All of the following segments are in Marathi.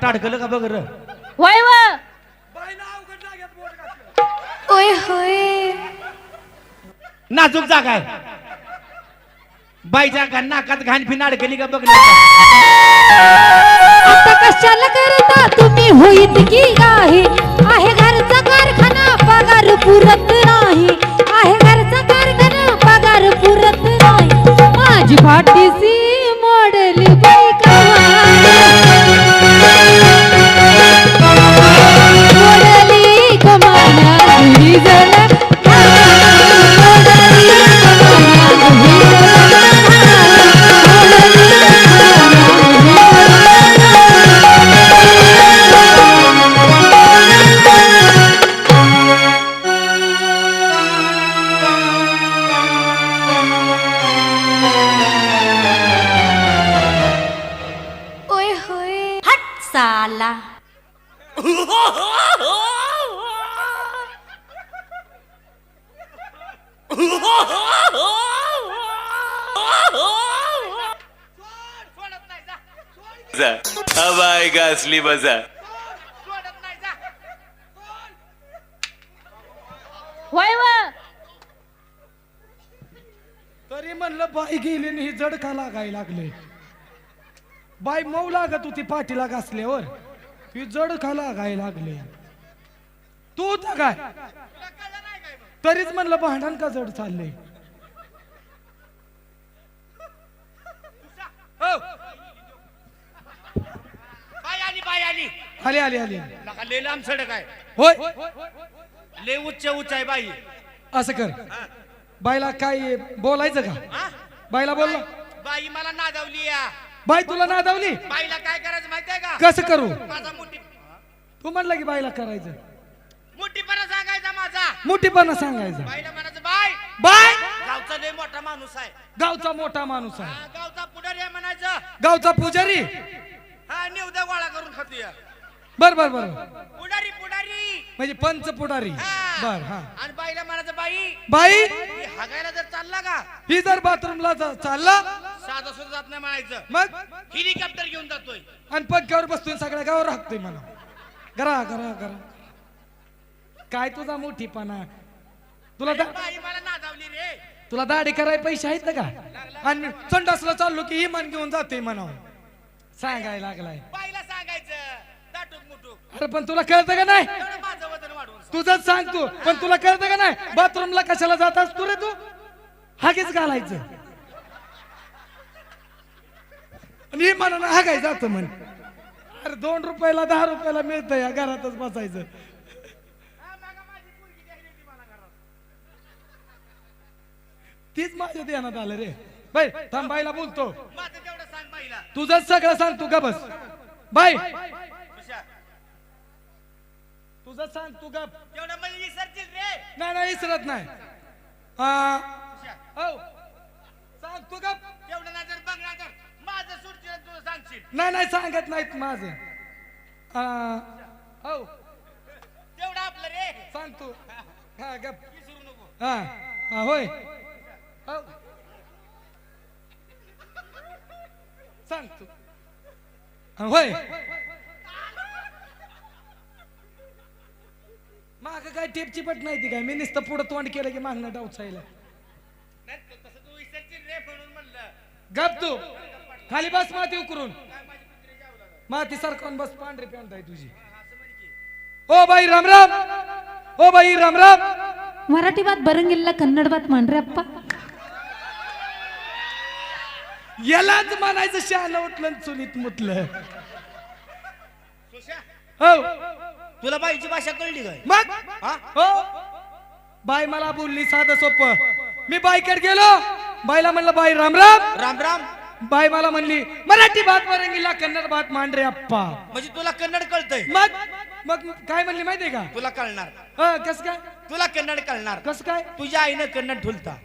बोट अडकलं का बघ र? होय व. ओय होय नाजूक जागा आहे. बाईच्या का नाकात घाण फिन अडकली का बघ आता कशाला करता तुम्ही? होईत की गाही आहे घरचा कारखाना पगार पुरत नाही. आहे घरचा कारखाना पगार पुरत नाही. माझी पाठीशी अब आएगा असली मजा. होय व. तरी म्हणलं बाई गेली आणि ही जड का लागायला लागले. बाई मऊ लागत होती पाठीला घासल्यावर. ही जड का लागायला लागले. तू होता काय? तरीच म्हणलं भांडण का जड चाललंय बाई आली बाई आली आली आली. नका लय लांब सडक आहे. होय. लय उच्च उच्च आहे बाई. असं कर. बाईला काय बोलायचं का? हा? बाईला बोल. बाई मला नादावली या. बाई तुला नादावली? बाईला काय करायचं माहितीये का? कसं करू? माझा मोठी तू म्हणलं की बाईला करायचं. मोठीपणा सांगायचा माझा. मोठीपणा सांगायचं. बाईला म्हणायचं बाय बाय गावचा लय मोठा माणूस आहे. गावचा मोठा माणूस आहे. हा, गावचा पुढारी आहे म्हणायचं. गावचा पुजारी. हा निवदा गोळा करून खातोय. बर बर बर. पुढारी पुढारी. म्हणजे पंच पुढारी. हा. बर हा. आणि बाईला म्हणायचं बाई बाई? ही हागायला जर चालला का? ही जर बाथरूमला जा- चालला? साधा सुद्धा जात नाही म्हणायचं. मग? हेलिकॉप्टर घेऊन जातोय. आणि पंख्यावर बसतोय सगळ्या गावावर राखतोय मला. करा करा करा काय तुझा मोठीपणा? तुला दा- बाई मला नादावली रे. तुला दाढी करायला पैसे आहेत ना का? आणि संडासला चाललो की इमान घेऊन जातोय म्हणा सांगायला लागलाय बाईला सांगायचं दाटूक मुटूक अरे पण तुला कळतं का नाही? एवढं माझं वजन वाढवून तुझंच सांग तू पण तुला कळतं का नाही? बाथरूमला कशाला जातास तू रे तू? हागेच घालायचं. आणि हे मला हागाय जात म्हण. अरे दोन रुपयाला दहा रुपयाला मिळतं या घरातच बसायचं. तीच माझ्या ध्यानात आलं रे. बाई थांबायला बोलतो. माझं तेवढं सांग बाईला. तुझंच सगळं सांग तू का बस? बाय तुषार, तुझं सांग तू गप. तेवढं म्हणजे विसरतील रे. नाही नाही इसरत नाही. हा. हो सांग तू गप. तेवढं नाही जर बघणार तर माझं सुटतील आणि तुझं सांगशील. नाही नाही सांगत नाहीत माझं. हो. तेवढं आपलं रे. सांग तू. हा गप. विसरू नको. हा. हा होय. हो सांग तू. हा, होय. माग काय टेपची पट नाही ती काय? मी नुसतं पुढं तोंड केलं की मागणं डावचायला गप तू. खाली बस माती उकरून. माती सरकून बस पांढरे पॅन्ट आहे तुझी. ओ बाई रामराम ओ बाई रामराम मराठी बात बरंगिल्ला कन्नड बात मांढरे अप्पा यालाच म्हणायचं शहाला उठलं चुलीत मुतलं. हो. तुला बाईची भाषा कळली काय? मग? हा? हो. बाई मला बोलली साधं सोपं. मी बाईकडे गेलो. बाईला म्हणलं बाई राम राम. राम राम. बाई मला म्हणली मराठी भात वरंगीला कन्नड भात मांडरे अप्पा. म्हणजे तुला कन्नड कळतंय? मग? मग काय म्हणली माहितीये का? तुला कळणार. हा, कस काय? तुला कन्नड कळणार. कस काय? तुझ्या आईनं कन्नड ठुलता.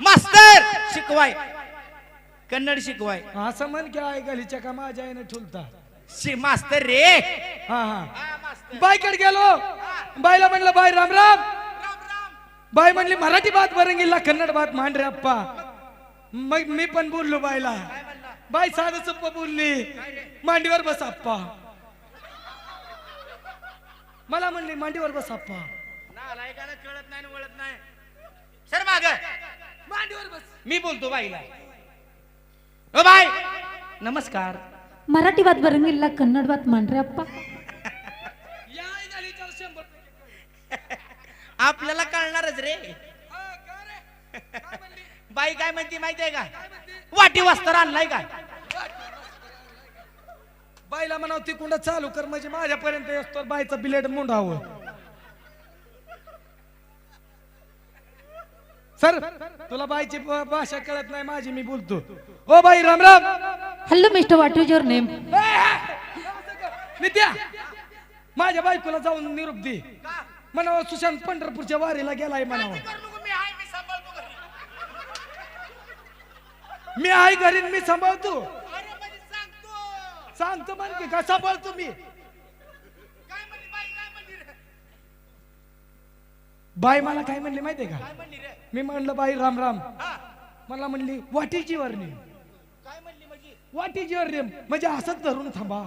मास्तर शिकवाय. कन्नड शिकवाय. असं म्हण की आई गलीच्या का माझ्या आईने ठुलता. शि मास्तर रे हा हा. हा, बाईकडे गेलो. बाईला म्हणलं बाई राम राम. राम राम बाई म्हणली मराठी बात बरंगीला कन्नड बात मांडरे अप्पा मग मी पण बोललो बाईला. बाई साधं सोप्प बोलली. मांडीवर बस अप्पा मला म्हणली मांडीवर बस अप्पा कळत नाही आणि वळत नाही सर माग मांडीवर बस. मी बोलतो बाईला. ओ बाय नमस्कार. मराठी बात बरंगीला कन्नड बात मांडरे अप्पा या आई झाली तर शंभर पैकी. आपल्याला कळणारच रे. का? बाई काय म्हणते माहिती आहे का? वाटी वस्त्र आणलाय काय बाईला म्हणाव ती कुंड चालू कर म्हणजे माझ्यापर्यंत येतो बाईचं बिलेट मुंडावं. सर तुला बाईची भाषा कळत नाही माझी मी बोलतो. ओ बाई Ram Ram. Hello mister what is your name Nitya माझ्या बायकोला जाऊन निरोप दे. म्हणावं सुशांत पंढरपूरच्या वारीला गेलाय म्हणावं. मी आहे घरी. मी सांभाळतो. सांगतो. म्हण की का सांभाळतो मी? बाई मला काय म्हणली माहितीये का? मी म्हणलं बाई राम राम. मला म्हणली वाटीची वर्णी. वाटीची वर्णी म्हणजे असंच धरून थांबा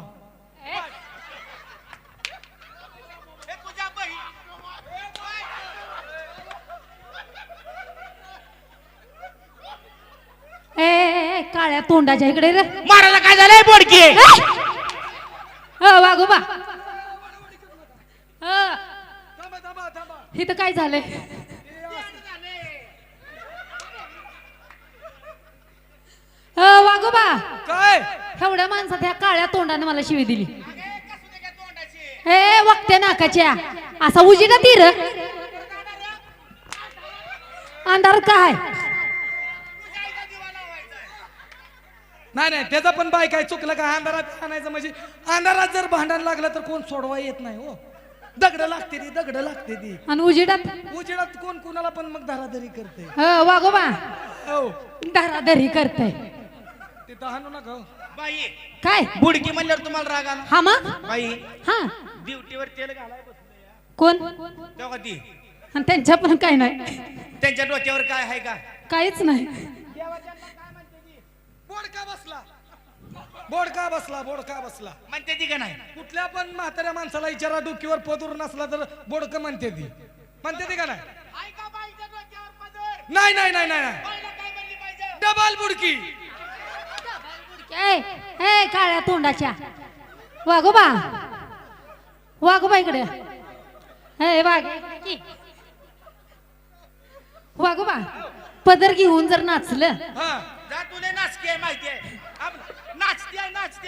ए, ए ए, काळ्या तोंडाच्या इकडे रे. मारायला काय झालंय बोडकी? वाघोबा. थांबा इथं काय झालंय? अ, वाघोबा. काय? एवढ्या माणसात ह्या काळ्या तोंडाने मला शिवी दिली. हे वक्त्या नाकाच्या. असा उजिडा तीर. अंधार काय? नाही नाही त्याचा पण बाय काय चुकलं का? अंधारात आणायचं म्हणजे अंधारात जर भांडण लागलं तर कोण सोडवा येत नाही हो. दगड लागते ती दगड लागते ती. आणि उजिडात? उजेडात कोण कुणाला पण मग धराधरी करते. अ, वाघोबा. हो. धराधरी करते. तिथं हाणू नका हो. बाई. काय? बुडकी म्हणल्यावर तुम्हाला राग आला. हा मग? बाई. हा. ड्युटीवर तेल घालाय बसलोय. या. कोण? तेव्हा ती. आणि त्यांच्या पण काय नाही. त्यांच्या डोक्यावर काय आहे का? काहीच नाही. बोडका बसला. बोडका बसला बोडका बसला. म्हणते ती का नाही? कुठल्या पण म्हाताऱ्या माणसाला विचारा डोकीवर पदूर नसला तर बोडक म्हणते ती. म्हणते ती का नाही? नाही नाही नाही नाही डबल बुडकी. ए ए काळ्या तोंडाच्या. वाघोबा वाघोबा इकडे. ए वाघ. इकडे की. वाघोबा पदर घेऊन जर नाचलं हा. जा तुले नाचकी आहे माहिती आहे नाचती नाचती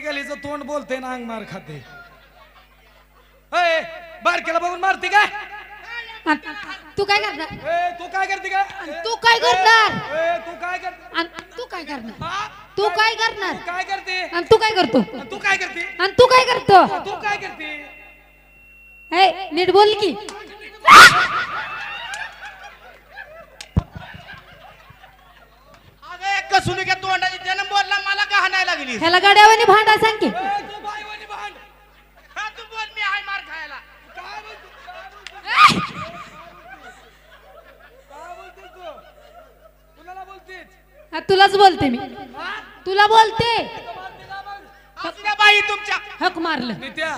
गलीचं तोंड बोलते ना अंग मार खाते ए, बारक्याला बघून मारते काय तू काय करणार तू काय करते काय तू काय करणार ए, तू काय करते आणि तू काय करणार हा? तू काय करणार काय करते आणि तू काय करतो तू काय करते आणि तू काय करतो तू काय करते ए नीट बोल की एक कसुनिक्या तोंडाची जन्म बोलला मला का हाणायला लागली ह्याला गाड्यावानी भांडा सांग की. ए, तू बाईवानी भांड. हा तू बोल मी आहे मार खायला. काय बोलते काय बोलते? काय बोलते तू? कुणाला बोलतेस? हा, तुलाच बोलते मी. तुला बोलते. बाई तुमच्या. हक मारलं. नित्या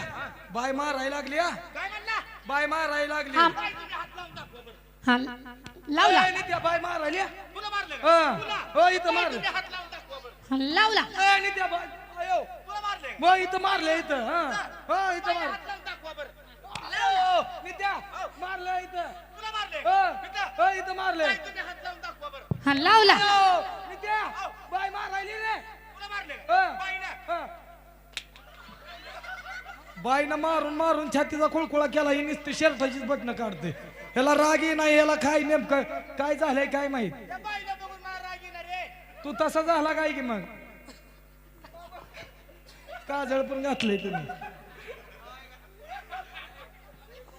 बाय मारायला लागली हा? काय म्हणला? बाय मारायला लागली. हा. बाई, तुम्ही हात लावून दाखवा बरं. हा लावला ए, नित्या बाय? हा. हो, इथं मारलं. तुम्ही हात लावून दाखवा बरं. हा, लावला अयो? मग इथं मारलं इथं हा हो इथं बाई, मार हात लावून दाखवा बरं. अयो, नित्या मारलं इथं हो. हो. हा लावला अयो, नित्या बाय मारायली रे? हा, बाईनं. हा. बाईनं मारून मारून छातीचा खुळखुळा केला ही नुसती शर्टाचीच बटणं काढते ह्याला रागी नाही ह्याला काय नेमकं काय झालंय काय माहीत त्या बाईला बघून मार रागीनं रे. तू तसा झाला काय की मग? काजळ पण घातलंय तुम्ही.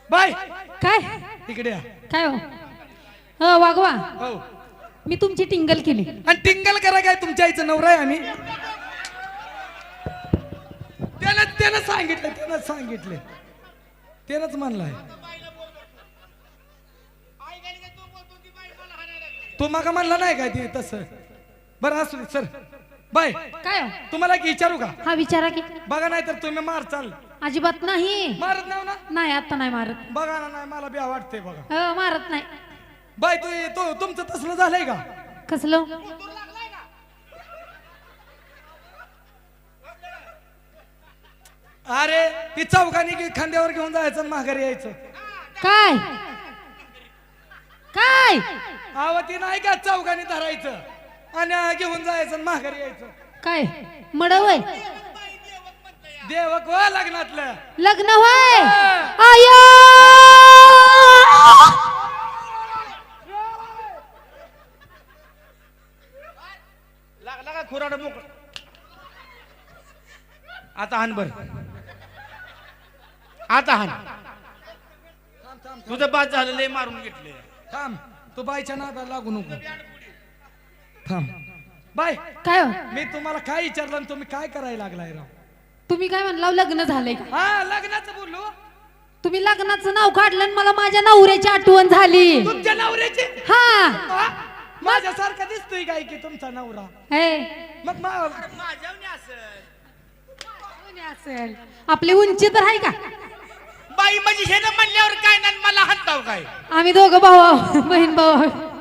बाय! काय? इकडे या. काय हो? ह वागवा हो. मी तुमची टिंगल केली. आणि टिंगल करा काय? तुमच्या आईचं नवरा आहे आम्ही. त्यानं त्यानं सांगितलं त्यानं सांगितले. तेच म्हणलाय तू माका म्हणला नाही काय ते तसं? बरं असू दे सर बाय. काय हो? तुम्हाला की विचारू का? हा विचारा की. बघा नाही तर तुम्ही मार चाल अजिबात नाही. मारत नाही ना? नाही आता नाही मारत. बघा ना नाही मला बी वाटते बघा. अ, मारत नाही. बाय तू तो तुमचं तसलं झालंय का? कसलं? अरे ती चौकानी की खांद्यावर घेऊन जायचं आणि माघारी यायचं? काय? काय? अहो ती नाही का चौकानी धरायचं? आणि घेऊन जायचं आणि माघारी यायचं. काय? मडवय देवक व लग्नातलं. लग्न होय? आय! लागला का खुराड मोक आता हान बर. आता हान. तुझं बाद झालं लय मारून घेतले थांब. तू बायच्या नादाला लागू नको. थांब. बाय. काय हो? मी तुम्हाला काय विचारलं आणि तुम्ही काय करायला लागलाय राव? तुम्ही काय म्हणला लग्न झालंय का? हा लग्नाचं बोललो. तुम्ही लग्नाचं नाव काढलं आणि मला माझ्या नवऱ्याची आठवण झाली. तुमच्या नवऱ्याचे? हा. हा? माझ्यासारखा दिसतोय काय की तुमचा नवरा? हे. मग मा- कोणी असेल. आपली उंची तर आहे का? बाई म्हणजे हे ना म्हणल्यावर काय नाही मला हाणताव काय? आम्ही दोघं भाऊ आहो. बहीण भाऊ आहो.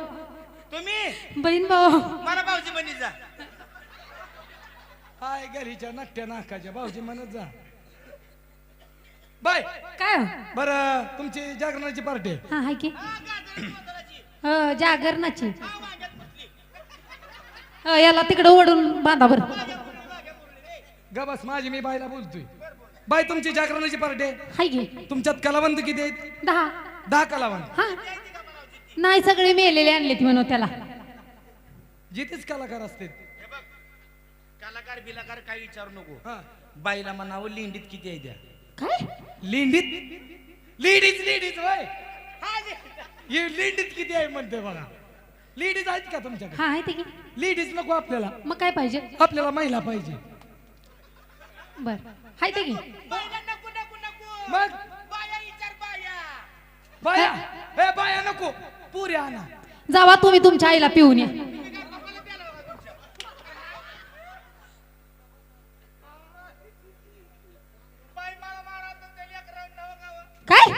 तुम्ही? बहीण भाऊ. मला भाऊजी बनी जा. हाय घरीच्या नट्ट्या नाकाच्या भाऊजी म्हणत जा. बाय. काय हो? बर तुमची जागरणाची पार्टी आहे. हा हाय की. हो जागरणाची. हो, याला तिकडे ओढून बांधा बरं. ग बस माझी मी बायला बोलतोय. बाय तुमची जागरणाची पार्टी आहे. हाय की. तुमच्यात कलावंत किती आहेत? दहा. दहा कलावंत. हा. नाही सगळे मेलेले आणले ती म्हणून त्याला. जिथेच कलाकार असते कलाकार बिलाकार काय विचारू नको. हा. बाईला म्हणावं लिंडीत किती आहे द्या. काय? लिंडीत? लेडीज लेडीज होय. हे लेडीज किती आहे म्हणते बघा. लेडीज आहेत का तुमच्याकडे? हा आहे ते की. लेडीज नको आपल्याला. मग काय पाहिजे? आपल्याला महिला पाहिजे. बर. हाय ते की मग? बाया ए बाया नको. पुरी आणा जावा तुम्ही तुमच्या आईला पिऊन या. काय?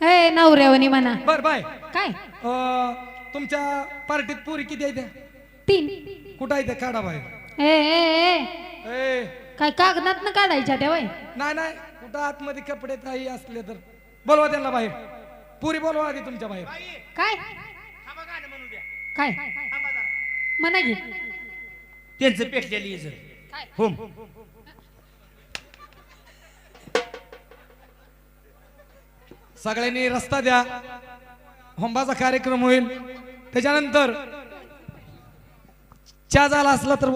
हे नवऱ्यावनी म्हणा. बर बाय. काय? अं, तुमच्या पार्टीत पुरी किती आहे त्या? तीन. कुठं आहे त्या? काढा बाहेर. ए ए ए. ए. काय कागदात न काढायच्या त्या वय? नाही नाही. कुठं आतमध्ये कपडे काही असले तर. बोलवा त्यांना बाहेर. पुरी बोलवा आधी तुमच्या बाहेर. काय? काय? म्हणा घे त्यांचं पेटलेली इजर काय? होम. सगळ्यांनी रस्ता द्या. होंबाचा कार्यक्रम होईल. त्याच्यानंतर चहा झाला असला तर